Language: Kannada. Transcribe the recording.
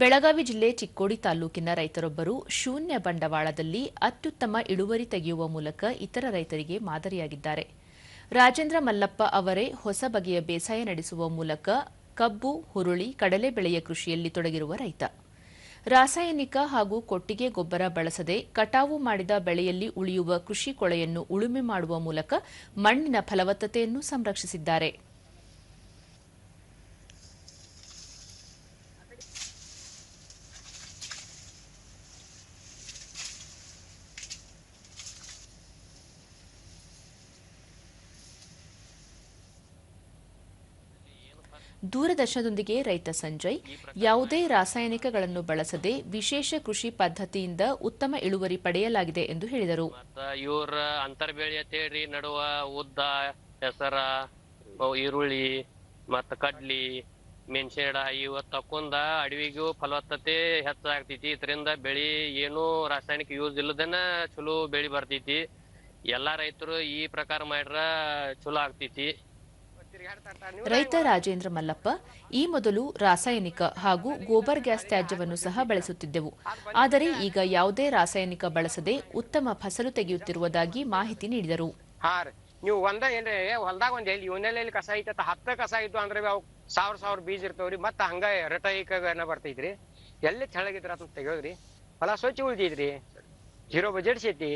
ಬೆಳಗಾವಿ ಜಿಲ್ಲೆ ಚಿಕ್ಕೋಡಿ ತಾಲೂಕಿನ ರೈತರೊಬ್ಬರು ಶೂನ್ಯ ಬಂಡವಾಳದಲ್ಲಿ ಅತ್ಯುತ್ತಮ ಇಳುವರಿ ತೆಗೆಯುವ ಮೂಲಕ ಇತರ ರೈತರಿಗೆ ಮಾದರಿಯಾಗಿದ್ದಾರೆ. ರಾಜೇಂದ್ರ ಮಲ್ಲಪ್ಪ ಅವರೇ ಹೊಸ ಬಗೆಯ ಬೇಸಾಯ ನಡೆಸುವ ಮೂಲಕ ಕಬ್ಬು, ಹುರುಳಿ, ಕಡಲೆ ಬೆಳೆಯ ಕೃಷಿಯಲ್ಲಿ ತೊಡಗಿರುವ ರೈತ. ರಾಸಾಯನಿಕ ಹಾಗೂ ಕೊಟ್ಟಿಗೆ ಗೊಬ್ಬರ ಬಳಸದೆ ಕಟಾವು ಮಾಡಿದ ಬೆಳೆಯಲ್ಲಿ ಉಳಿಯುವ ಕೃಷಿ ಕೊಳೆಯನ್ನು ಉಳುಮೆ ಮಾಡುವ ಮೂಲಕ ಮಣ್ಣಿನ ಫಲವತ್ತತೆಯನ್ನು ಸಂರಕ್ಷಿಸಿದ್ದಾರೆ. ದೂರದರ್ಶನದೊಂದಿಗೆ ರೈತ ಸಂಜಯ್, ಯಾವುದೇ ರಾಸಾಯನಿಕಗಳನ್ನು ಬಳಸದೆ ವಿಶೇಷ ಕೃಷಿ ಪದ್ಧತಿಯಿಂದ ಉತ್ತಮ ಇಳುವರಿ ಪಡೆಯಲಾಗಿದೆ ಎಂದು ಹೇಳಿದರು. ಇವ್ರ ಅಂತರ್ ಬೆಳಿ ಅಂತ ಹೇಳ್ರಿ ನಡುವ ಉದ್ದ, ಹೆಸರ, ಈರುಳ್ಳಿ, ಮತ್ತ ಕಡ್ಲಿ ಮೆಣಸಿನ ಇವ ತಕೊಂಡ ಅಡವಿಗೂ ಫಲವತ್ತತೆ ಹೆಚ್ಚಾಗ್ತೈತಿ. ಇದರಿಂದ ಬೆಳಿ ಏನು ರಾಸಾಯನಿಕ ಯೂಸ್ ಇಲ್ಲದನ ಚಲೋ ಬೆಳಿ ಬರ್ತೈತಿ. ಎಲ್ಲಾ ರೈತರು ಈ ಪ್ರಕಾರ ಮಾಡ್ರ ಚಲೋ ಆಗ್ತೈತಿ. ರೈತ ರಾಜೇಂದ್ರ ಮಲ್ಲಪ್ಪ ಈ ಮೊದಲು ರಾಸಾಯನಿಕ ಹಾಗೂ ಗೋಬರ್ ಗ್ಯಾಸ್ ತ್ಯಾಜ್ಯವನ್ನು ಸಹ ಬಳಸುತ್ತಿದ್ದೆವು. ಆದರೆ ಈಗ ಯಾವುದೇ ರಾಸಾಯನಿಕ ಬಳಸದೆ ಉತ್ತಮ ಫಸಲು ತೆಗೆಯುತ್ತಿರುವುದಾಗಿ ಮಾಹಿತಿ ನೀಡಿದರು. ನೀವು ಒಂದ ಏನ್ರಿ, ಹೊಲ್ದಾಗ ಒಂದ್ ಎಲ್ಲಿ ಇವನೆಲ್ಲ ಕಸ ಹತ್ತ ಕಸ ಇತ್ತು ಅಂದ್ರೆ ಅವು ಸಾವಿರ ಸಾವಿರ ಬೀಜ ಇರ್ತಾವ್ರಿ ಮತ್ತ ಹಂಗ ರಟೈಕನ ಬರ್ತೈತ್ರಿ. ಎಲ್ಲಿ ತೆಳಗಿದ್ರ ಅದನ್ನ ತೆಗಿಯೋದ್ರಿ. ಹೊಲ ಸ್ವಚ್ಛ ಉಳಿದಿದ್ರಿ. ಜೀರೋ ಬಜೆಟ್ ಐತಿ